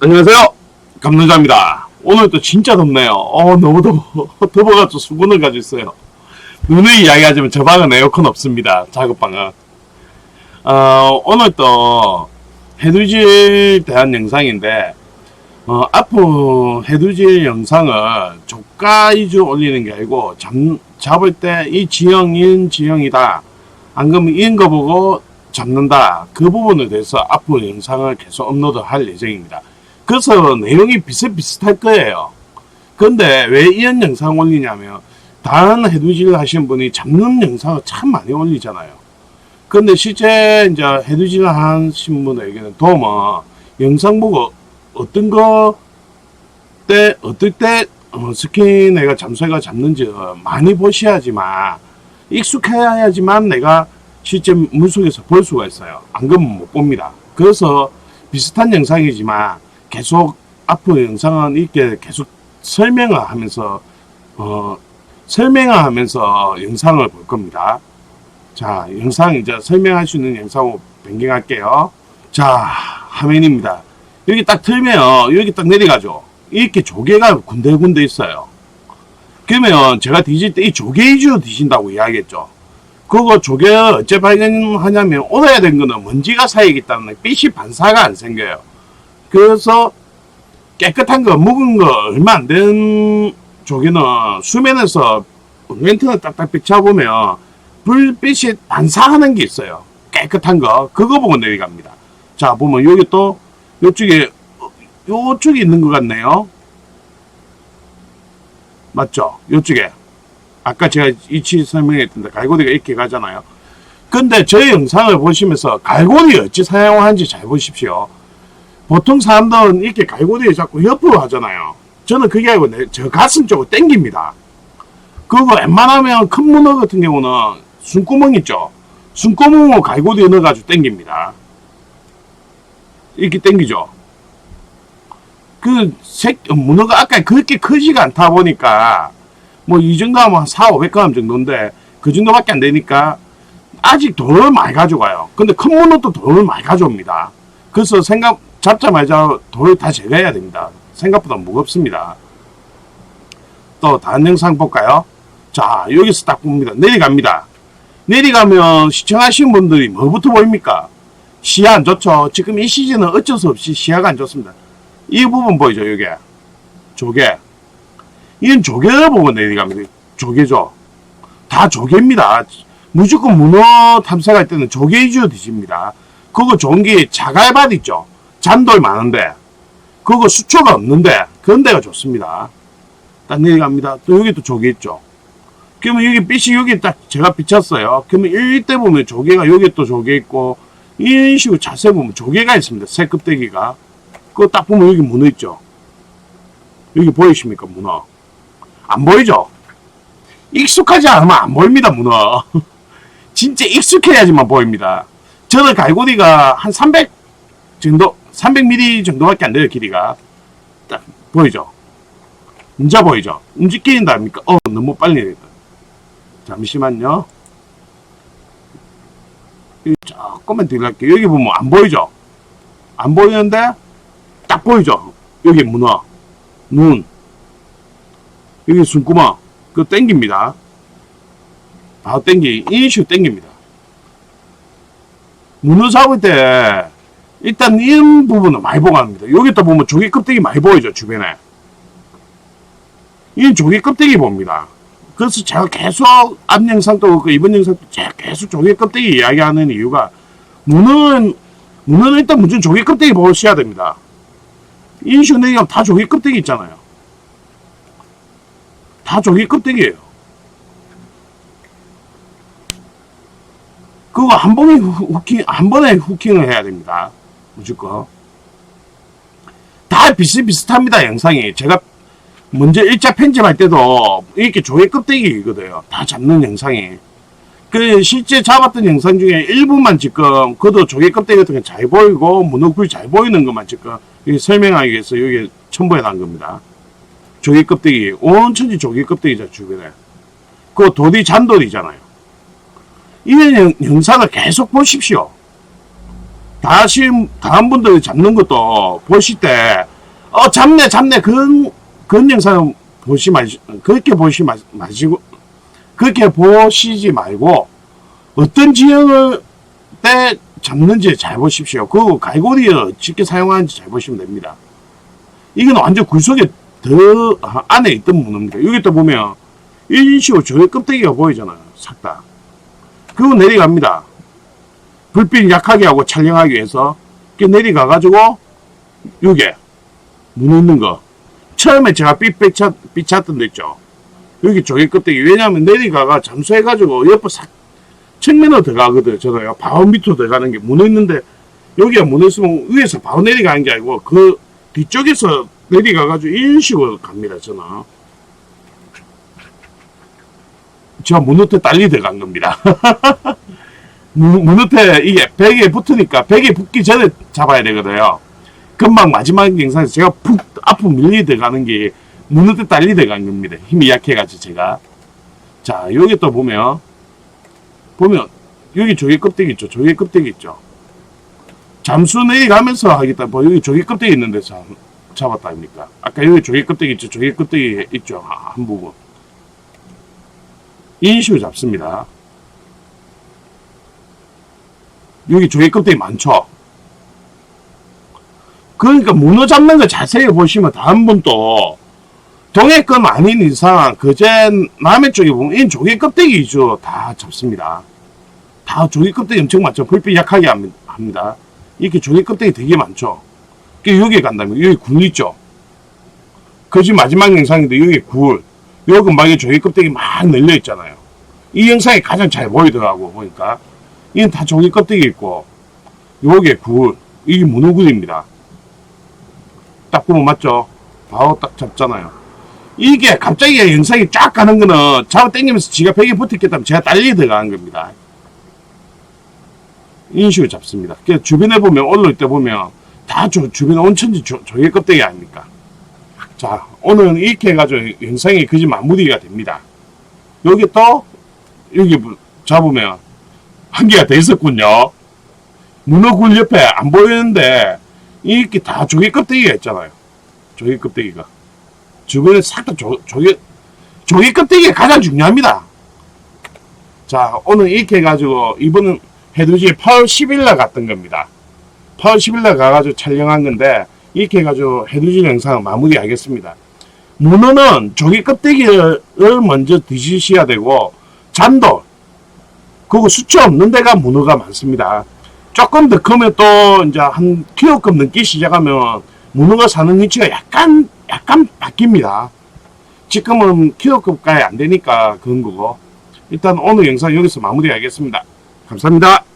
안녕하세요. 감노자입니다. 오늘 또 진짜 덥네요. 어, 너무 더워. 더워가지고 수건을 가지고 있어요. 누누이 이야기하지만 저 방은 에어컨 없습니다. 작업방은. 어, 오늘 또 해루질 대한 영상인데, 어, 앞으로 해루질 영상을 조가 위주 올리는 게 아니고, 잡, 잡을 때 이 지형인 지형이다. 안 그러면 이인 거 보고 잡는다. 그 부분에 대해서 앞으로 영상을 계속 업로드 할 예정입니다. 그래서 내용이 비슷비슷할 거예요. 근데 왜 이런 영상 올리냐면 다른 해두질 하시는 분이 잡는 영상을 참 많이 올리잖아요. 근데 실제 이제 해두질 하신 분에게는 도움은 영상 보고 어떤 거 때, 어떨 때 어, 스킨 내가 잠수해가 잡는지 많이 보셔야지만 익숙해야지만 내가 실제 물속에서 볼 수가 있어요. 안 그러면 못 봅니다. 그래서 비슷한 영상이지만 계속 앞으로 영상은 이렇게 계속 설명을 하면서 어 설명을 하면서 영상을 볼 겁니다. 자, 영상 이제 설명할 수 있는 영상으로 변경할게요. 자, 화면입니다. 여기 딱 틀면 여기 딱 내려가죠. 이렇게 조개가 군데군데 있어요. 그러면 제가 뒤질 때 이 조개 위주로 뒤진다고 이야기했죠. 그거 조개 어째 발견하냐면 오래야 된 거는 먼지가 쌓이기 때문에 빛이 반사가 안 생겨요. 그래서 깨끗한 거 묵은 거 얼마 안 된 조개는 수면에서 렌트를 딱딱 비춰보면 불빛이 반사하는 게 있어요. 깨끗한 거 그거 보고 내려갑니다. 자 보면 여기 또 요쪽에 요쪽에 있는 것 같네요. 맞죠? 요쪽에 아까 제가 이치 설명했던데 갈고리가 이렇게 가잖아요. 근데 저 영상을 보시면서 갈고리 어찌 사용하는지 잘 보십시오. 보통 사람들은 이렇게 갈고리를 자꾸 옆으로 하잖아요. 저는 그게 아니고 내, 저 가슴 쪽으로 당깁니다. 그거 웬만하면 큰 문어 같은 경우는 숨구멍 있죠? 숨구멍으로 갈고리 넣어가지고 당깁니다. 이렇게 당기죠? 그 색, 문어가 아까 그렇게 크지가 않다 보니까 뭐 이 정도 하면 한 4, 500g 정도인데 그 정도밖에 안 되니까 아직 돈을 많이 가져가요. 근데 큰 문어도 돈을 많이 가져옵니다. 그래서 생각 잡자마자 돌을 다 제거해야 됩니다. 생각보다 무겁습니다. 또 다른 영상 볼까요? 자 여기서 딱 봅니다. 내려갑니다. 내려가면 시청하시는 분들이 뭐부터 보입니까? 시야 안 좋죠. 지금 이 시즌은 어쩔 수 없이 시야가 안 좋습니다. 이 부분 보이죠? 여기 조개. 이건 조개를 보고 내려갑니다. 조개죠. 다 조개입니다. 무조건 문어 탐색할 때는 조개 위주로 드십니다. 그거 좋은 게 자갈밭 있죠. 잔돌 많은데 그거 수초가 없는데 그런 데가 좋습니다. 딱 내려갑니다. 또 여기 또 조개 있죠. 그러면 여기 빛이 여기 딱 제가 비쳤어요. 그러면 이때 보면 조개가 여기 또 조개 있고 이런 식으로 자세히 보면 조개가 있습니다. 새 껍데기가. 그거 딱 보면 여기 문어 있죠. 여기 보이십니까 문어? 안 보이죠? 익숙하지 않으면 안 보입니다 문어. 진짜 익숙해야지만 보입니다. 저는 갈고리가 한 300 정도, 300mm 정도밖에 안 돼요, 길이가. 딱, 보이죠? 이제 보이죠? 움직이는다, 아닙니까? 어, 너무 빨리. 잠시만요. 조금만 뒤로 갈게요. 여기 보면 안 보이죠? 안 보이는데, 딱 보이죠? 여기 문어, 눈, 여기 숨구멍, 그거 땡깁니다. 바로 땡기, 인슈 땡깁니다. 문어 잡을 때 일단 이런 부분은 많이 보관합니다. 여기다 보면 조개 껍데기 많이 보이죠 주변에. 이 조개 껍데기 봅니다. 그래서 제가 계속 앞 영상도 그렇고 이번 영상도 제가 계속 조개 껍데기 이야기하는 이유가 문어는 문어는 일단 무조건 조개 껍데기 보셔야 됩니다. 인슈네이가 다 조개 껍데기 있잖아요. 다 조개 껍데기예요. 그거 한 번에 후- 후킹, 한 번에 후킹을 해야 됩니다. 무조건. 다 비슷비슷합니다, 영상이. 제가 먼저 일자 편집할 때도 이렇게 조개 껍데기거든요. 다 잡는 영상이. 그, 실제 잡았던 영상 중에 일부만 지금, 그도 조개 껍데기 같은 게 잘 보이고, 문어굴 잘 보이는 것만 지금, 여기 설명하기 위해서 여기 첨부해 놓은 겁니다. 조개 껍데기, 온 천지 조개 껍데기죠, 주변에. 그 돌이 잔돌이잖아요. 이런 영- 영상을 계속 보십시오. 다시 다음 분들이 잡는 것도 보실 때 어 잡네 잡네 그런 그런 영상 보시 마시 그렇게 보시 마, 마시고 그렇게 보시지 말고 어떤 지형을 때 잡는지 잘 보십시오. 그 갈고리 어떻게 사용하는지 잘 보시면 됩니다. 이건 완전 굴 속에 더 안에 있던 문어입니다. 여기 또 보면 이런 식으로 저의 껍데기가 보이잖아요. 싹 다. 그거 내려갑니다. 불빛 약하게 하고 촬영하기 위해서 이렇게 내려가 가지고 요게 문어 있는 거. 처음에 제가 삐 삐 쳤, 삐쳤던 데 있죠. 여기 조개 껍데기. 왜냐하면 내려가가 잠수해 가지고 옆에 싹 측면으로 들어가거든. 저거요 바로 밑으로 들어가는 게 문어 있는데 여기가 문어 있으면 위에서 바로 내려가는 게 아니고 그 뒤쪽에서 내려가가지고 이런 식으로 갑니다 저는. 제가 문어태 딸리 들어간 겁니다 문- 문어태 이게 벽에 붙으니까 벽에 붙기 전에 잡아야 되거든요 금방 마지막 영상에서 제가 푹 앞으로 밀리 들어가는 게 문어태 딸리 들어간 겁니다 힘이 약해가지고 제가 자 여기 또 보면 보면 여기 조개 껍데기 있죠. 조개 껍데기 있죠. 잠수 내려가면서 하겠다. 뭐 여기 조개 껍데기 있는데 잡, 잡았다 아닙니까? 아까 여기 조개 껍데기 있죠. 조개 껍데기 있죠. 아, 한 부분. 이런 식으로 잡습니다. 여기 조개 껍데기 많죠. 그러니까 문어 잡는 거 자세히 보시면 다음 분도 동해권 아닌 이상 그제 남해 쪽에 보면 이 조개 껍데기 위주로 다 잡습니다. 다 조개 껍데기 엄청 많죠. 불빛 약하게 합니- 합니다. 이렇게 조개 껍데기 되게 많죠. 그 여기에 간다면 여기 굴 있죠. 그지 마지막 영상인데 여기 굴, 요 근방에 조개 껍데기 막 널려 있잖아요. 이 영상이 가장 잘 보이더라고 보니까 이건 다 조개 껍데기 있고 요게 굴, 이게 문어굴입니다. 딱 보면 맞죠? 바로 딱 잡잖아요. 이게 갑자기 영상이 쫙 가는 거는 잡아 당기면서 지가 벽에 붙었겠다면 제가 딸리 들어가는 겁니다. 식으로 잡습니다. 그 주변에 보면 올라올 때 보면 다 주, 주변에 온천지 조, 조개 껍데기 아닙니까? 자 오늘은 이렇게 해가지고 영상이 그지 마무리가 됩니다. 여기 또 여기 부- 잡으면 한 개가 더 있었군요. 문어굴 옆에 안 보이는데 이렇게 다 조개 껍데기가 있잖아요. 조개 껍데기가. 주변에 싹 다 조개, 조개 껍데기가 가장 중요합니다. 자, 오늘 이렇게 해가지고, 이번은 해돋이 8월 10일 날 갔던 겁니다. 8월 10일 날 가가지고 촬영한 건데, 이렇게 해가지고 해돋이 영상 마무리 하겠습니다. 문어는 조개 껍데기를 먼저 드시셔야 되고, 잔돌, 그리고 수치 없는 데가 문어가 많습니다. 조금 더 크면 또, 이제 한 키로급 넘기 시작하면, 문어가 사는 위치가 약간 약간 바뀝니다. 지금은 키로급가에 안 되니까 그런 거고. 일단 오늘 영상 여기서 마무리하겠습니다. 감사합니다.